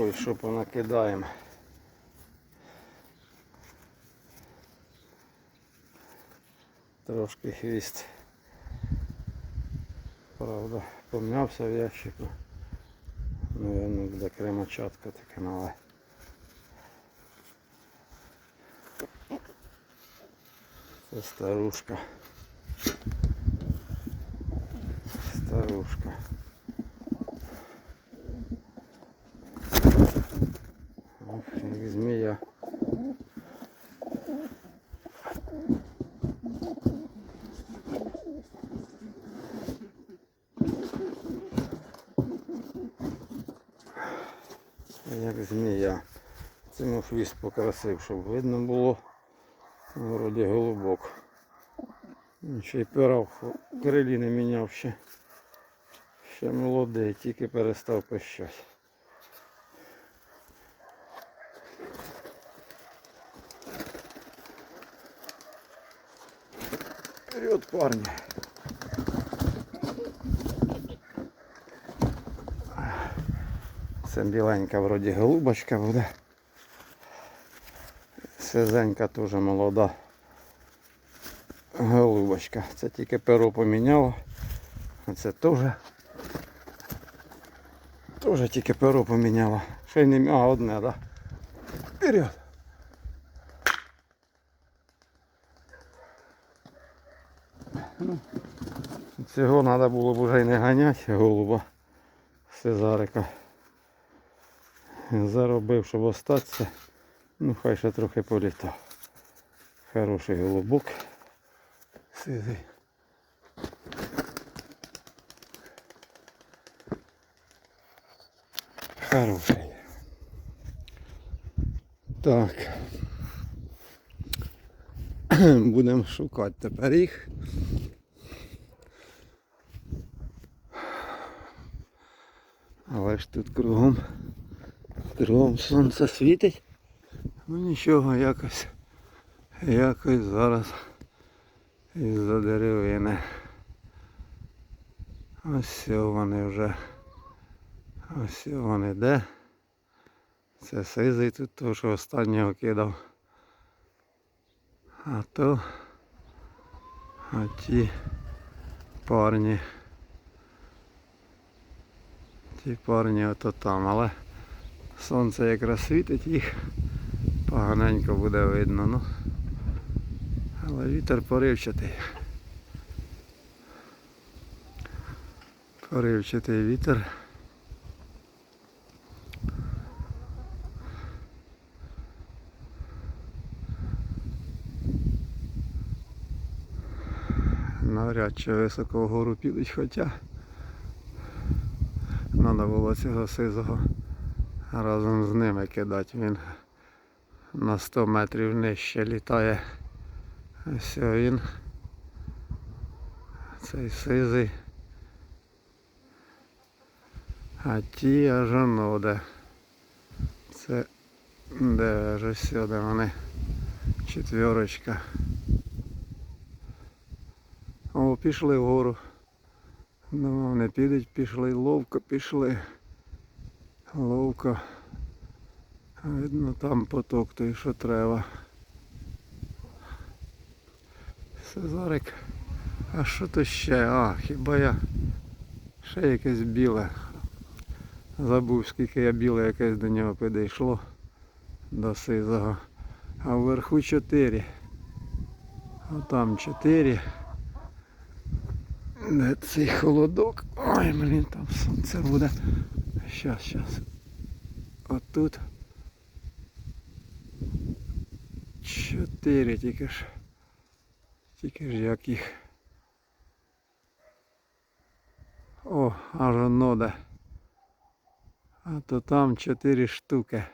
кое-що понакидаємо. Трошки хвіст. Правда, пом'явся в ящику. Наверно, буде кремочатка таке мале. Це старушка. Старушка. Ох, як змія. Як змія. Цьому хвіст покрасив, щоб видно було. Вроді голубок. Ще й пера в крилі не міняв ще. Ще молодий, тільки перестав пищати. Вперед, парни. Це біленька вроді голубочка буде. Сизенька теж молода голубочка. Це тільки перо поміняло. Це теж. Теж тільки перо поміняло. Ще й не а, одне, да? Вперед! Ну, Цього треба було б вже й не ганяти, голуба Сезарика. Заробив, щоб остатися. Ну, хай ще трохи політав. Хороший голубок. Сизий. Хороший. Так. Будемо шукати тепер їх. Але ж тут кругом, кругом сонце світить. Ну нічого, якось, якось зараз із-за деревини. Ось вони вже. Ось вони де. Це сизий тут того, що останнього кидав. А то а ті парні. Ті парні ото там, але сонце якраз світить їх, поганенько буде видно, ну. Але вітер поривчатий. Поривчатий вітер. Навряд чи високо вгору підуть, хоча треба було цього сизого разом з ними кидати. Він на 100 метрів нижче літає. Ось він. Цей сизий. А ті аж оноде. Це де ж ось сюди вони. Четверочка. О, пішли вгору. Ну, вони підуть, пішли, ловко пішли. Ловко. Видно там поток той, що треба. Сезарик. А що то ще? А, хіба я ще якесь біле. Забув, скільки я біле якесь до нього підійшло. До сизого. А вверху чотири. А там чотири. Де цей холодок? Ой, блін, там сонце буде. Щас, щас. Отут. Чотири тільки ж. Тільки ж як. О, аж воно де. А то там чотири штуки.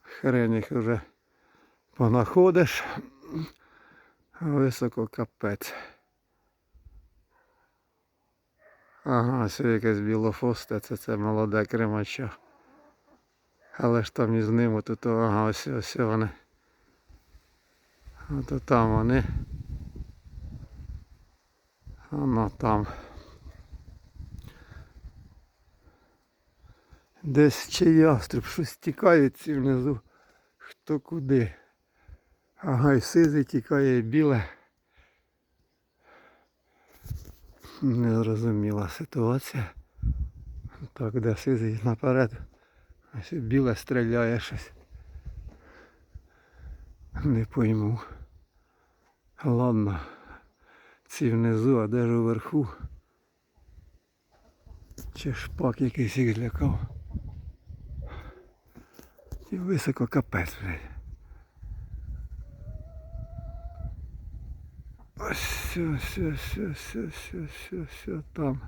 Хрен їх вже понаходиш. Високо капець. Ага, ось якась білофоста, це це молода кримача. Але ж там із ними тут, ага, ось ось вони. Ото там вони. Воно там. Десь ще ястреб, щось тікається внизу, хто куди. Ага, і сизий тікає, і біле. Незрозуміла ситуація. Так, де сизий наперед. Ось біле стріляє щось. Не пойму. Ладно. Ці внизу, а де ж уверху? Чи шпак якийсь їх злякав? І високо капець, блядь. Ось все, все, все, все, все, все, все там.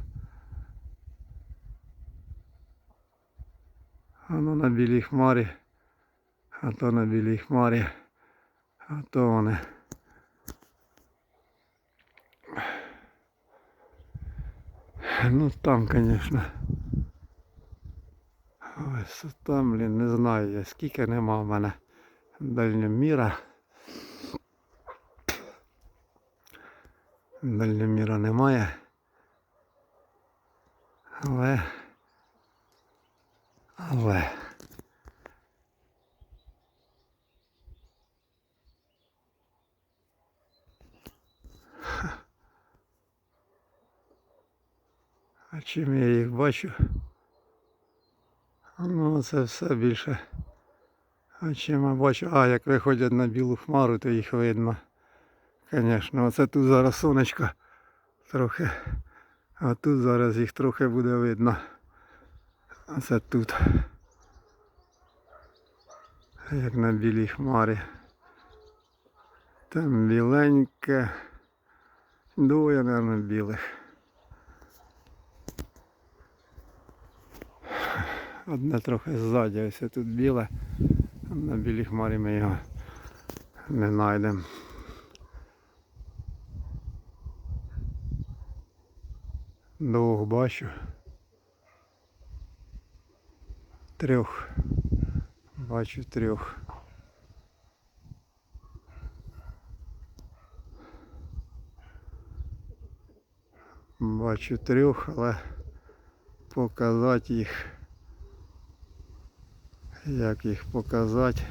Воно на білій хмарі, а то на білій хмарі, а то вони. Ну там, конечно. Висота, блін, не знаю я скільки нема в мене дальньоміра. Дальньоміра немає. Але. Але. А чим я їх бачу? Ну це все більше. А чим я бачу? А, як виходять на білу хмару, то їх видно. Звісно, оце тут зараз сонечко трохи. А тут зараз їх трохи буде видно. Оце тут. Як на білій хмарі. Там біленьке. Двоє, мабуть, білих. Одне трохи ззаді, ось тут біле. На білій хмарі ми його не знайдемо. Двох бачу. Трьох. Бачу трьох. Бачу трьох, але показати їх. Як їх показати?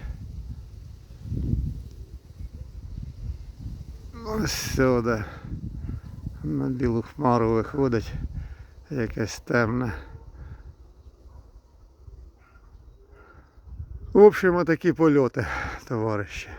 Ось сюди. На білу хмару виходить якесь темне. В общем, отакі польоти, товариші.